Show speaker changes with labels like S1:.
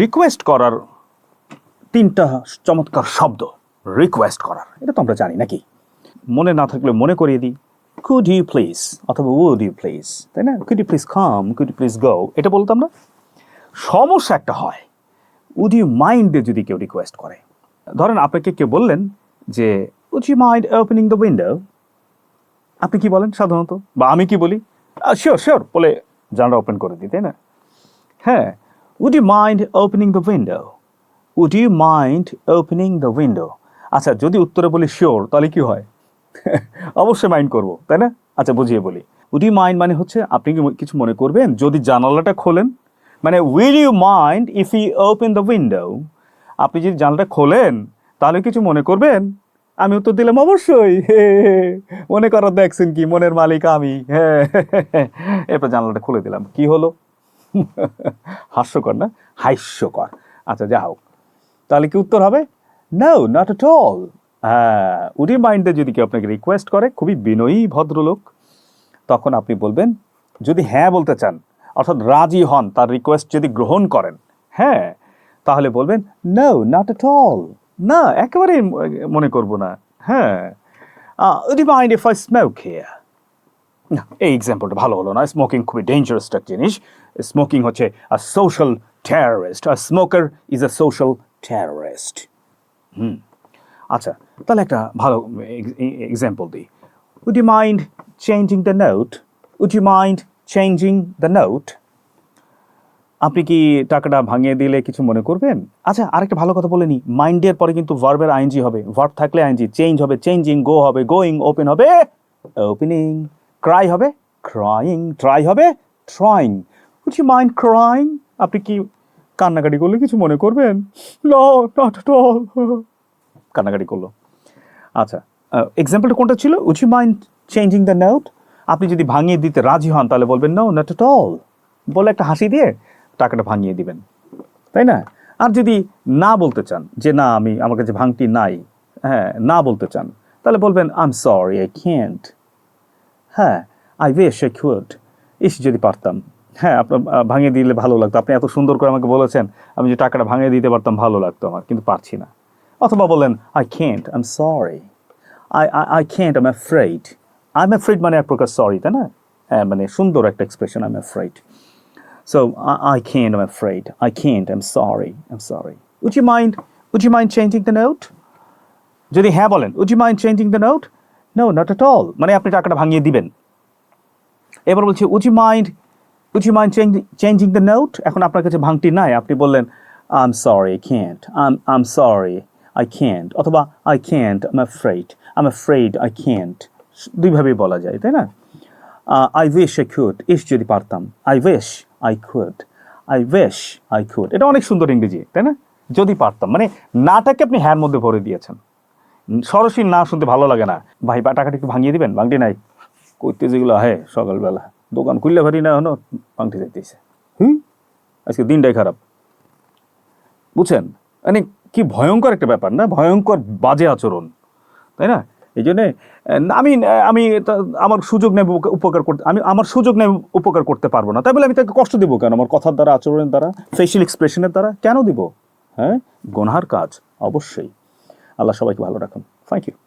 S1: Request করার তিনটা চমৎকার শব্দ রিকোয়েস্ট করার। এটা তো আমরা জানি নাকি? মনে না থাকলে মনে করিয়ে দিই। কুড ইউ প্লিজ অথবা উড ইউ প্লিজ তাই না? Could you please come could you please go এটা বলতাম না সমস্যা একটা হয়। উড ইউ মাইন্ডে যদি কেউ রিকোয়েস্ট করে? ধরেন আপনাকে কেউ বললেন যে would you mind opening the window আপনি কি বলেন সাধারণত? বা আমি কি বলি? শিওর শিওর বলে জানলা ওপেন করে দিই, তাই না? হ্যাঁ would you mind opening the window would you mind opening the window আচ্ছা যদি উত্তরে বলি শিওর তাহলে কি হয়? অবশ্যই মাইন্ড করব, তাই না? আচ্ছা বুঝিয়ে বলি। উড মাইন্ড মানে হচ্ছে, আপনি কি কিছু মনে করবেন? যদি জানালাটা খোলেন মানে will you mind if you open the window আপনি যদি জানালাটা খোলেন, তাহলে কিছু মনে করবেন? আমি উত্তর দিলাম, অবশ্যই। মনে করার দেখছেন কি, মনের মালিক আমি। হ্যাঁ এরপর জানালাটা খুলে দিলাম। কি হলো? হাস্যকর না, হাস্যকর। আচ্ছা যা হোক। তাহলে কি উত্তর হবে? নো নট এট অল হ্যাঁ উডি মাইন্ডে যদি কেউ আপনাকে রিকোয়েস্ট করে, খুবই বিনয়ী ভদ্রলোক, তখন আপনি বলবেন, যদি হ্যাঁ বলতে চান, অর্থাৎ রাজি হন, তার রিকোয়েস্ট যদি গ্রহণ করেন হ্যাঁ তাহলে বলবেন নো নট এট অল না, একেবারেই মনে করব না হ্যাঁ। Would you mind if I smoke here এই এক্সাম্পলটা ভালো হলো না। স্মোকিং খুবই ডেঞ্জারাস একটা জিনিস। স্মোকিং হচ্ছে a social terrorist R smoker is a social terrorist হুম। আচ্ছা তাহলে একটা ভালো এক্সাম্পল দিই। Would you mind changing the note would you mind changing the note আপনি কি টাকাটা ভাঙিয়ে দিলে কিছু মনে করবেন? আচ্ছা আরেকটা ভালো কথা বলে নি মাইন্ডের পরে কিন্তু ভার্বের আইনজি হবে। ভার্ব থাকলে আইনজি চেঞ্জ হবে চেঞ্জিং গো হবে গোয়িং ওপেন হবে ওপেনিং ক্রাই হবে? ক্রাইং ট্রাই হবে? ট্রাইং ইউ মাইন্ড ক্রাইং আপনি কি কান্নাকাটি করলে কিছু মনে করবেন? কান্নাকাটি করল। আচ্ছা এক্সাম্পলটা কোনটা ছিল? You mind changing the note আপনি যদি ভাঙিয়ে দিতে রাজি হন, তাহলে বলবেন নো নট এট অল বলে একটা হাসি দিয়ে টাকাটা ভাঙিয়ে দিবেন। তাই না? আর যদি না বলতে চান, যে না, আমি, আমার কাছে ভাঙতি নাই হ্যাঁ না বলতে চান, তাহলে বলবেন I am sorry I can't হ্যাঁ আই উইশ আই কুড ইস যদি পারতাম হ্যাঁ আপনার ভাঙিয়ে দিলে ভালো লাগতো আপনি এত সুন্দর করে আমাকে বলেছেন আমি যে টাকাটা ভাঙিয়ে দিতে পারতাম ভালো লাগতো আমার কিন্তু পারছি না অথবা বলেন I can't I am sorry I I can't I am afraid I am afraid মানে এক প্রকার সরি তাই না হ্যাঁ মানে সুন্দর একটা expression I am afraid So I, I can't, I'm afraid. I can't, I'm sorry. I'm sorry. Would you mind would you mind changing the note? যদি হ্যাঁ বলেন you mind changing the note? No, not at all মানে আপনি টাকাটা ভাঙিয়ে দিবেন। এবার বলছি mind would you mind changing, changing the এখন আপনার কাছে ভাঙটি নাই। আপনি বললেন I'm sorry, I can't. I'm, I'm sorry, I can't. অথবা I can't, I'm afraid. I'm afraid I can't. দুইভাবেই বলা যায় তাই না? আই উইশ আই কুড ইস যদি পারতাম। I wish I could I wish I could এটা অনেক সুন্দর ইংরেজি তাই না? যদি পারতাম। মানে নাটাকে আপনি হ্যার মধ্যে ভরে দিয়েছেন। সরাসরি না শুনতে ভালো লাগে না। ভাই বা টাকাটা একটু ভাঙিয়ে দিবেন? ভাঙটি নাই। কইতে যেগুলো আহে সকালবেলা। দোকান খুললে ভারি না হনো ভাঙটি যাইতেছে। হুম? আজকে দিনটাই খারাপ। বুঝছেন? মানে কি ভয়ঙ্কর একটা ব্যাপার না? ভয়ঙ্কর বাজে আচরণ। তাই না? এই জন্যে আমি আমি আমার সুযোগ নেব উপকার করতে, আমি আমার সুযোগ নেব উপকার করতে পারব না। তাই বলে আমি তাকে কষ্ট দিব কেন? আমার কথার দ্বারা, আচরণের দ্বারা ফেশিয়াল এক্সপ্রেশনের দ্বারা? কেন দিব? হ্যাঁ? গোনহার কাজ, অবশ্যই। আল্লাহ সবাইকে ভালো রাখুন। Thank you